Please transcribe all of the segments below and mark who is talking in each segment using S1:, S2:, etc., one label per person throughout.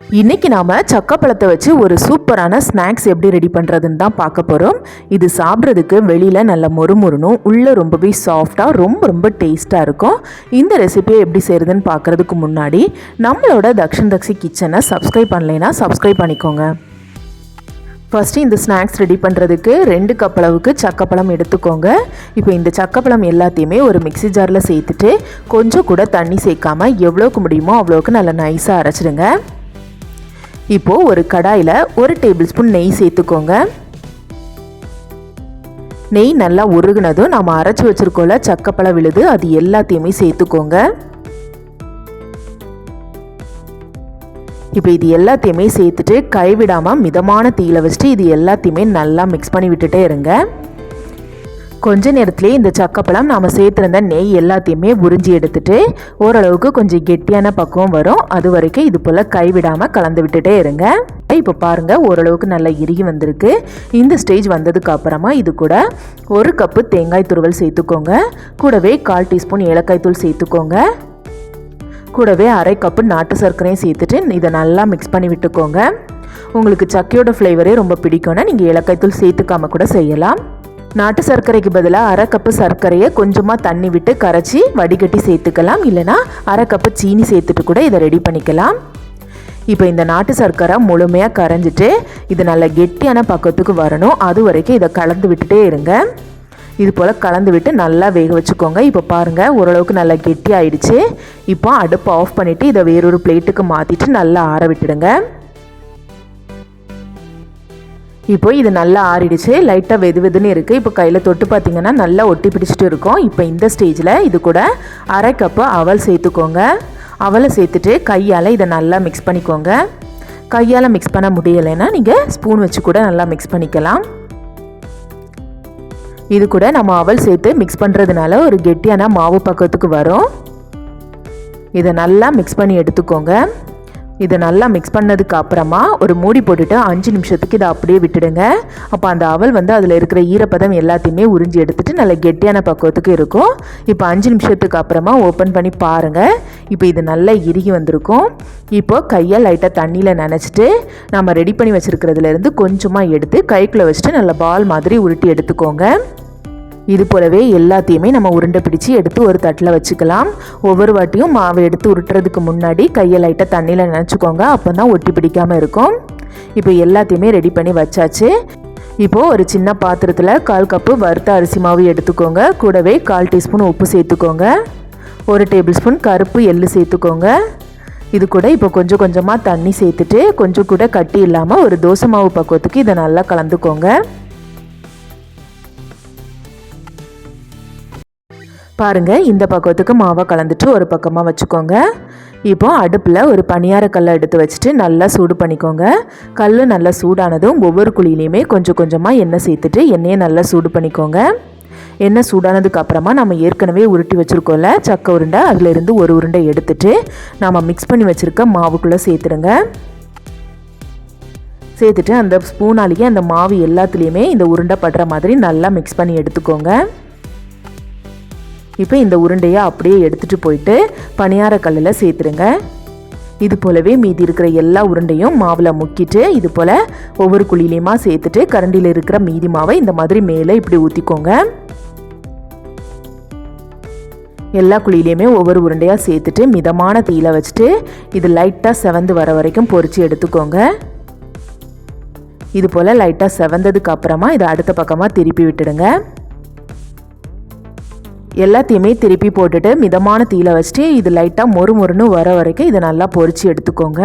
S1: இன்னைக்கு நாம் சக்கப்பழத்தை வச்சு ஒரு சூப்பரான ஸ்நாக்ஸ் எப்படி ரெடி பண்ணுறதுன்னு தான் பார்க்க போகிறோம் இது சாப்பிட்றதுக்கு வெளியில் நல்ல மொறுமொறுனும் உள்ளே ரொம்பவே சாஃப்டாக ரொம்ப ரொம்ப டேஸ்ட்டாக இருக்கும். இந்த ரெசிபியை எப்படி செய்கிறதுன்னு பார்க்குறதுக்கு முன்னாடி நம்மளோட தக்ஷன் தக்ஷி கிச்சனை சப்ஸ்கிரைப் பண்ணலைன்னா சப்ஸ்கிரைப் பண்ணிக்கோங்க. ஃபஸ்ட்டு இந்த ஸ்நாக்ஸ் ரெடி பண்ணுறதுக்கு ரெண்டு கப் அளவுக்கு சக்கப்பழம் எடுத்துக்கோங்க. இப்போ இந்த சக்கப்பழம் எல்லாத்தையுமே ஒரு மிக்ஸி ஜாரில் சேர்த்துட்டு கொஞ்சம் கூட தண்ணி சேர்க்காம எவ்வளோக்கு முடியுமோ அவ்வளோக்கு நல்லா நைஸாக அரைச்சிடுங்க. இப்போது ஒரு கடாயில் ஒரு டேபிள் ஸ்பூன் நெய் சேர்த்துக்கோங்க. நெய் நல்லா உருகுனதும் நம்ம அரைச்சி வச்சுருக்கோம்ல சக்கப்பழம் விழுது அது எல்லாத்தையுமே சேர்த்துக்கோங்க. இப்போ இது எல்லாத்தையுமே சேர்த்துட்டு கைவிடாமல் மிதமான தீயில வச்சுட்டு இது எல்லாத்தையுமே நல்லா மிக்ஸ் பண்ணி விட்டுட்டே இருங்க. கொஞ்ச நேரத்துலேயே இந்த சக்கப்பழம் நாம் சேர்த்துருந்த நெய் எல்லாத்தையுமே உறிஞ்சி எடுத்துட்டு ஓரளவுக்கு கொஞ்சம் கெட்டியான பக்குவம் வரும். அது வரைக்கும் இது போல் கைவிடாமல் கலந்து விட்டுட்டே இருங்க. இப்போ பாருங்கள் ஓரளவுக்கு நல்லா இறுகி வந்திருக்கு. இந்த ஸ்டேஜ் வந்ததுக்கு அப்புறமா இது கூட ஒரு கப்பு தேங்காய் துருவல் சேர்த்துக்கோங்க. கூடவே கால் டீஸ்பூன் ஏலக்காய் தூள் சேர்த்துக்கோங்க. கூடவே அரை கப்பு நாட்டு சர்க்கரையும் சேர்த்துட்டு இதை நல்லா மிக்ஸ் பண்ணி விட்டுக்கோங்க. உங்களுக்கு சக்கையோட ஃப்ளேவரே ரொம்ப பிடிக்கும்னா நீங்கள் ஏலக்காய் தூள் சேர்த்துக்காம கூட செய்யலாம். நாட்டு சர்க்கரைக்கு பதிலாக அரை கப்பு சர்க்கரையை கொஞ்சமாக தண்ணி விட்டு கரைச்சி வடிகட்டி சேர்த்துக்கலாம். இல்லைனா அரை கப்பு சீனி சேர்த்துட்டு கூட இதை ரெடி பண்ணிக்கலாம். இப்போ இந்த நாட்டு சர்க்கரை முழுமையாக கரைஞ்சிட்டு இது நல்ல கெட்டியான பக்கத்துக்கு வரணும். அது வரைக்கும் இதை கலந்து விட்டுட்டே இருங்க. இது போல் கலந்து விட்டு நல்லா வேக வச்சுக்கோங்க. இப்போ பாருங்கள் ஓரளவுக்கு நல்லா கெட்டி ஆயிடுச்சு இப்போ அடுப்பு ஆஃப் பண்ணிவிட்டு இதை வேறொரு பிளேட்டுக்கு மாற்றிட்டு நல்லா ஆற விட்டுடுங்க. இப்போ இது நல்லா ஆறிடுச்சு லைட்டாக வெது வெதுன்னு இருக்குது இப்போ கையில் தொட்டு பார்த்தீங்கன்னா நல்லா ஒட்டி பிடிச்சிட்டு இருக்கும். இப்போ இந்த ஸ்டேஜில் இது கூட அரை கப்பு அவல் சேர்த்துக்கோங்க. அவலை சேர்த்துட்டு கையால் இதை நல்லா மிக்ஸ் பண்ணிக்கோங்க. கையால் மிக்ஸ் பண்ண முடியலைன்னா நீங்கள் ஸ்பூன் வச்சு கூட நல்லா மிக்ஸ் பண்ணிக்கலாம். இது கூட நம்ம அவல் சேர்த்து மிக்ஸ் பண்ணுறதுனால ஒரு கெட்டியான மாவு பக்கத்துக்கு வரும். இதை நல்லா மிக்ஸ் பண்ணி எடுத்துக்கோங்க. இதை நல்லா மிக்ஸ் பண்ணதுக்கு அப்புறமா ஒரு மூடி போட்டுட்டு அஞ்சு நிமிஷத்துக்கு இதை அப்படியே விட்டுடுங்க. அப்போ அந்த அவல் வந்து அதில் இருக்கிற ஈரப்பதம் எல்லாத்தையுமே உறிஞ்சி எடுத்துட்டு நல்ல கெட்டியான பக்குவத்துக்கு இருக்கும். இப்போ அஞ்சு நிமிஷத்துக்கு அப்புறமா ஓப்பன் பண்ணி பாருங்கள் இப்போ இது நல்லா இறுகி வந்திருக்கும். இப்போ கையை லைட்டாக தண்ணியில் நனைச்சிட்டு நம்ம ரெடி பண்ணி வச்சுருக்கிறதுலேருந்து கொஞ்சமாக எடுத்து கைக்குள்ளே வச்சுட்டு நல்ல பால் மாதிரி உருட்டி எடுத்துக்கோங்க. இது போலவே எல்லாத்தையுமே நம்ம உருண்டை பிடிச்சி எடுத்து ஒரு தட்டில் வச்சுக்கலாம். ஒவ்வொரு வாட்டியும் மாவை எடுத்து உருட்டுறதுக்கு முன்னாடி கையை லைட்டாக தண்ணியில் நினச்சிக்கோங்க. அப்போ தான் ஒட்டி பிடிக்காமல் இருக்கும். இப்போ எல்லாத்தையுமே ரெடி பண்ணி வச்சாச்சு. இப்போது ஒரு சின்ன பாத்திரத்தில் கால் கப்பு வறுத்த அரிசி மாவு எடுத்துக்கோங்க. கூடவே கால் டீஸ்பூன் உப்பு சேர்த்துக்கோங்க. ஒரு டேபிள் ஸ்பூன் கருப்பு எள்ளு சேர்த்துக்கோங்க. இது கூட இப்போ கொஞ்சம் கொஞ்சமாக தண்ணி சேர்த்துட்டு கொஞ்சம் கூட கட்டி இல்லாமல் ஒரு தோசை மாவு பக்குவத்துக்கு இதை நல்லா கலந்துக்கோங்க. பாருங்கள் இந்த பக்கத்துக்கு மாவை கலந்துட்டு ஒரு பக்கமாக வச்சுக்கோங்க. இப்போ அடுப்பில் ஒரு பணியார கல்லை எடுத்து வச்சுட்டு நல்லா சூடு பண்ணிக்கோங்க. கல் நல்லா சூடானதும் ஒவ்வொரு குழியிலையுமே கொஞ்சம் கொஞ்சமாக எண்ணெய் சேர்த்துட்டு எண்ணெயை நல்லா சூடு பண்ணிக்கோங்க. எண்ணெய் சூடானதுக்கு அப்புறமா நம்ம ஏற்கனவே உருட்டி வச்சுருக்கோம்ல சக்கை உருண்டை அதிலிருந்து ஒரு உருண்டை எடுத்துட்டு நாம் மிக்ஸ் பண்ணி வச்சுருக்க மாவுக்குள்ளே சேர்த்துடுங்க. சேர்த்துட்டு அந்த ஸ்பூனாலேயே அந்த மாவு எல்லாத்துலேயுமே இந்த உருண்டை படுற மாதிரி நல்லா மிக்ஸ் பண்ணி எடுத்துக்கோங்க. இப்போ இந்த உருண்டையை அப்படியே எடுத்துகிட்டு போயிட்டு பணியார கல்லில் சேர்த்துருங்க. இது போலவே மீதி இருக்கிற எல்லா உருண்டையும் மாவில் முக்கிட்டு இது போல் ஒவ்வொரு குழியிலையுமா சேர்த்துட்டு கரண்டியில் இருக்கிற மீதி மாவை இந்த மாதிரி மேலே இப்படி ஊற்றிக்கோங்க எல்லா குழியிலையுமே ஒவ்வொரு உருண்டையாக சேர்த்துட்டு மிதமான தீயில வச்சுட்டு இது லைட்டாக செவந்து வர வரைக்கும் பொறிச்சு எடுத்துக்கோங்க. இது போல் லைட்டாக செவந்ததுக்கு அப்புறமா இதை அடுத்த பக்கமாக திருப்பி விட்டுடுங்க. எல்லாத்தையுமே திருப்பி போட்டுட்டு மிதமான தீயில வச்சுட்டு இது லைட்டாக மொறு மொறுன்னு வர வரைக்கும் இதை நல்லா பொறிச்சு எடுத்துக்கோங்க.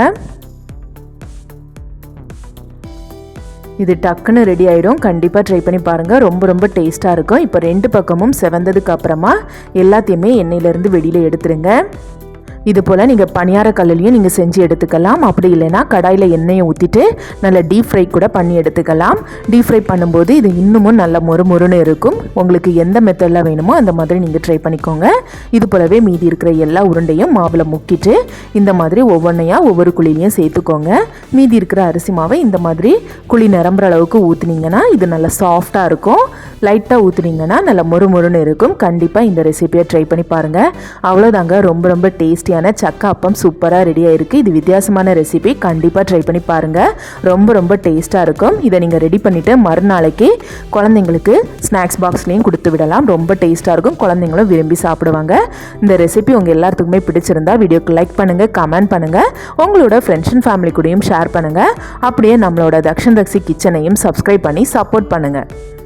S1: இது டக்குன்னு ரெடி ஆகிடும் கண்டிப்பாக ட்ரை பண்ணி பாருங்கள் ரொம்ப ரொம்ப டேஸ்ட்டாக இருக்கும். இப்போ ரெண்டு பக்கமும் செவந்ததுக்கு அப்புறமா எல்லாத்தையுமே எண்ணெயிலேருந்து வெளியில் எடுத்துருங்க. இது போல் நீங்கள் பணியார கல்லுலையும் நீங்கள் செஞ்சு எடுத்துக்கலாம். அப்படி இல்லைன்னா கடாயில் எண்ணெயை ஊற்றிட்டு நல்லா டீப் ஃப்ரை கூட பண்ணி எடுத்துக்கலாம். டீப் ஃப்ரை பண்ணும்போது இது இன்னமும் நல்ல மொறு மொறுன்னு இருக்கும். உங்களுக்கு எந்த மெத்தடில் வேணுமோ அந்த மாதிரி நீங்கள் ட்ரை பண்ணிக்கோங்க. இது போலவே மீதி இருக்கிற எல்லா உருண்டையும் மாவில் முக்கிட்டு இந்த மாதிரி ஒவ்வொன்றையாக ஒவ்வொரு குழிலையும் சேர்த்துக்கோங்க. மீதி இருக்கிற அரிசி மாவை இந்த மாதிரி குழி நிரம்புற அளவுக்கு ஊற்றுனீங்கன்னா இது நல்லா சாஃப்டாக இருக்கும். லைட்டாக ஊற்றுனீங்கன்னா நல்லா மொறு மொறுன்னு இருக்கும். கண்டிப்பாக இந்த ரெசிபியை ட்ரை பண்ணி பாருங்கள் அவ்வளோதாங்க ரொம்ப ரொம்ப டேஸ்டியான சக்கா அப்பம் சூப்பராக ரெடி இருக்குது இது வித்தியாசமான ரெசிபி கண்டிப்பாக ட்ரை பண்ணி பாருங்கள் ரொம்ப ரொம்ப டேஸ்ட்டாக இருக்கும். இதை நீங்கள் ரெடி பண்ணிவிட்டு மறுநாளைக்கு குழந்தைங்களுக்கு ஸ்நாக்ஸ் பாக்ஸ்லேயும் கொடுத்து விடலாம். ரொம்ப டேஸ்ட்டாக இருக்கும். குழந்தைங்களும் விரும்பி சாப்பிடுவாங்க. இந்த ரெசிபி உங்கள் எல்லாத்துக்குமே பிடிச்சிருந்தா வீடியோக்கு லைக் பண்ணுங்கள் கமெண்ட் பண்ணுங்கள் உங்களோட ஃப்ரெண்ட்ஸ் அண்ட் ஃபேமிலி கூடயும் ஷேர் பண்ணுங்கள் அப்படியே நம்மளோட தக்ஷன் தக்ஷி கிச்சனையும் சப்ஸ்கிரைப் பண்ணி சப்போர்ட் பண்ணுங்கள்